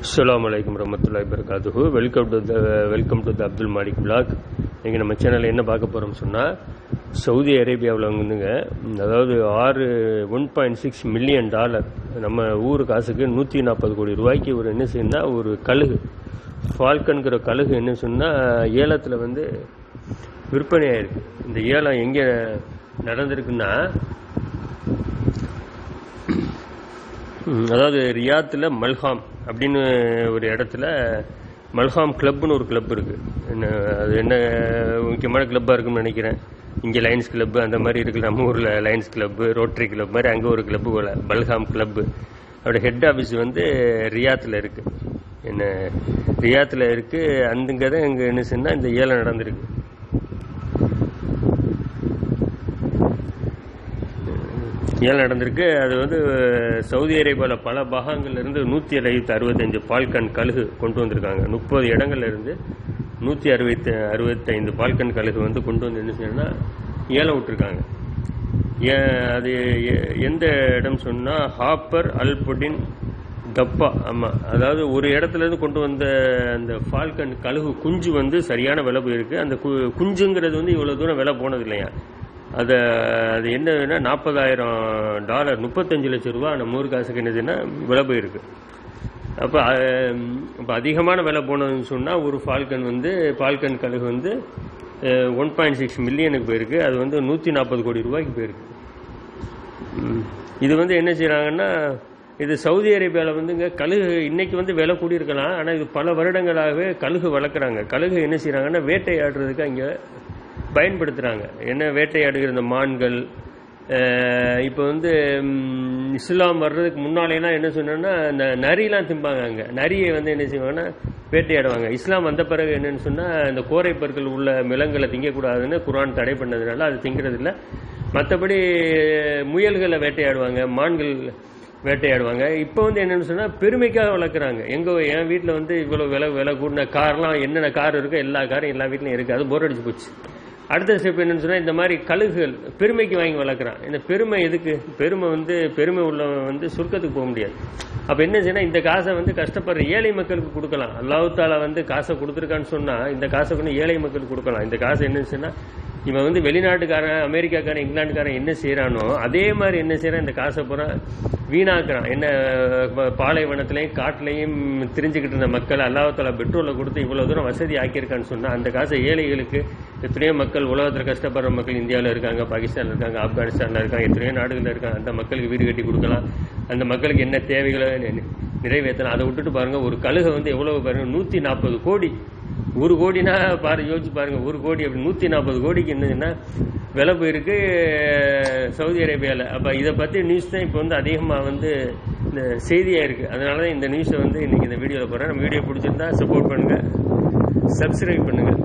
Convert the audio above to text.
அஸ்லாம் வலைக்கம் ரமத்துல்லா இபர்காதுஹு welcome to the welcome to the Abdul Malik blog இன்றைக்கி நம்ம சேனலில் என்ன பார்க்க போகிறோம்னு சொன்னால் சவுதி அரேபியாவில் வந்துங்க அதாவது ஆறு one point six million dollar நம்ம ஊர் காசுக்கு நூற்றி நாற்பது கோடி ரூபாய்க்கு ஒரு என்ன செய்யணும்னா ஒரு கழுகு ஃபால்கன்கிற கழுகு என்ன சொன்னால் ஏலத்தில் வந்து விற்பனையாயிருக்கு இந்த ஏலம் எங்கே நடந்திருக்குன்னா அதாவது ரியாத்தில் மல்ஹாம் அப்படின்னு ஒரு இடத்துல மல்ஹாம் கிளப்னு ஒரு கிளப் இருக்குது என்ன அது என்ன முக்கியமான கிளப்பாக இருக்கும்னு நினைக்கிறேன். இங்கே லைன்ஸ் கிளப்பு அந்த மாதிரி இருக்குது நம்ம ஊரில் லைன்ஸ் கிளப்பு ரோட்டரி கிளப் மாதிரி அங்கே ஒரு கிளப்பு போல் பல்ஹாம் கிளப்பு அவரோட ஹெட் ஆஃபீஸ் வந்து ரியாத்தில் இருக்குது என்ன ரியாத்தில் இருக்குது அந்தங்க தான் எங்கள் என்ன சொன்னால் இந்த ஏலம் நடந்திருக்கு. ஏலம் நடந்திருக்கு. அது வந்து சவுதி அரேபியாவில் பல பாகங்கள்லேருந்து நூற்றி ஐநூற்றி அறுபத்தஞ்சு பால்கன் கழுகு கொண்டு வந்திருக்காங்க. முப்பது இடங்கள்லேருந்து நூற்றி அறுபத்தி அறுபத்தைந்து பால்கன் கழுகு வந்து கொண்டு வந்து என்ன செய்யணும்னா ஏலம் விட்டுருக்காங்க. ஏன் அது எந்த இடம் சொன்னால் ஹாப்பர் அல்புடின் தப்பா ஆமாம் அதாவது ஒரு இடத்துல இருந்து கொண்டு வந்த அந்த ஃபால்கன் கழுகு குஞ்சு வந்து சரியான விலை போயிருக்கு. அந்த கு- குஞ்சுங்கிறது வந்து இவ்வளோ தூரம் விலை போனது இல்லையா அதை அது என்னதுன்னா நாற்பதாயிரம் டாலர் முப்பத்தஞ்சு லட்ச ரூபா நம்ம ஊர் காசுக்கு என்னதுன்னா விலை போயிருக்கு. அப்போ இப்போ அதிகமான விலை போனதுன்னு சொன்னால் ஒரு ஃபால்கன் வந்து ஃபால்கன் கழுகு வந்து ஒன் பாயிண்ட் சிக்ஸ் மில்லியனுக்கு போயிருக்கு. அது வந்து நூற்றி நாற்பது கோடி ரூபாய்க்கு போயிருக்கு. இது வந்து என்ன செய்கிறாங்கன்னா இது சவுதி அரேபியாவில் வந்துங்க கழுகு இன்றைக்கி வந்து விலை கூடியிருக்கலாம். ஆனால் இது பல வருடங்களாகவே கழுகு வளர்க்குறாங்க. கழுகு என்ன செய்கிறாங்கன்னா வேட்டையாடுறதுக்கு அங்கே பயன்படுத்துகிறாங்க என்ன வேட்டையாடுகிற இந்த மான்கள் இப்போ வந்து இஸ்லாம் வர்றதுக்கு முன்னாலேலாம் என்ன சொன்னோன்னா இந்த நரியெலாம் திம்பாங்க அங்கே. நரியை வந்து என்ன செய்வாங்கன்னா வேட்டையாடுவாங்க. இஸ்லாம் வந்த பிறகு என்னென்னு சொன்னால் இந்த கோரை பற்கள் உள்ள மிளங்களை திங்கக்கூடாதுன்னு குரான் தடை பண்ணதுனால அது திங்கிறதில்ல. மற்றபடி முயல்களை வேட்டையாடுவாங்க மான்கள் வேட்டையாடுவாங்க. இப்போ வந்து என்னென்னு சொன்னால் பெருமைக்காக வளர்க்குறாங்க. எங்கள் என் வீட்டில் வந்து இவ்வளோ விலை விலை கூடின கார்லாம் என்னென்ன கார் இருக்கோ எல்லா காரும் எல்லா வீட்லையும் இருக்குது அது போர் அடிச்சு போச்சு. அடுத்த ஸ்டெப் என்னன்னு சொன்னால் இந்த மாதிரி கழுகுகள் பெருமைக்கு வாங்கி வளர்க்குறான். இந்த பெருமை எதுக்கு? பெருமை வந்து பெருமை உள்ளவன் வந்து சுருக்கத்துக்கு போக முடியாது. அப்போ என்ன செய்யணும்? இந்த காசை வந்து கஷ்டப்படுற ஏழை மக்களுக்கு கொடுக்கலாம். அல்லாஹ் வந்து காசை கொடுத்துருக்கான்னு சொன்னால் இந்த காசை கொண்டு ஏழை மக்களுக்கு கொடுக்கலாம். இந்த காசை என்னன்னு சொன்னால் இவன் வந்து வெளிநாட்டுக்காரன் அமெரிக்காக்காரன் இங்கிலாந்துக்காரன் என்ன செய்கிறானோ அதே மாதிரி என்ன செய்கிறான் இந்த காசை பூரா வீணாக்குறான். என்ன பாலைவனத்துலையும் காட்டிலையும் தெரிஞ்சுக்கிட்டு இருந்த மக்கள் அல்லாஹால பெட்ரோலை கொடுத்து இவ்வளோ தூரம் வசதி ஆக்கியிருக்கான்னு சொன்னால் அந்த காசை ஏழைகளுக்கு எத்தனையோ மக்கள் உலகத்தில் கஷ்டப்படுற மக்கள் இந்தியாவில் இருக்காங்க பாகிஸ்தானில் இருக்காங்க ஆப்கானிஸ்தானில் இருக்காங்க எத்தனையோ நாடுகளில் இருக்காங்க அந்த மக்களுக்கு வீடு கட்டி கொடுக்கலாம். அந்த மக்களுக்கு என்ன தேவைகளை நிறைவேற்றலாம். அதை விட்டுட்டு பாருங்கள் ஒரு கழுகை வந்து எவ்வளோ பாருங்கள் நூற்றி நாற்பது கோடி ஒரு கோடினா பாரு யோசிச்சு பாருங்க ஒரு கோடி அப்படி நூற்றி நாற்பது கோடிக்கு என்னதுன்னா விலை போயிருக்கு சவுதி அரேபியாவில் அப்போ இதை பற்றி நியூஸ் தான் இப்போ வந்து அதிகமாக வந்து இந்த செய்தியாக இருக்குது அதனால தான் இந்த நியூஸை வந்து இன்றைக்கி இந்த வீடியோவில் போடுறேன். நம்ம வீடியோ பிடிச்சிருந்தா சப்போர்ட் பண்ணுங்கள் சப்ஸ்கிரைப் பண்ணுங்கள்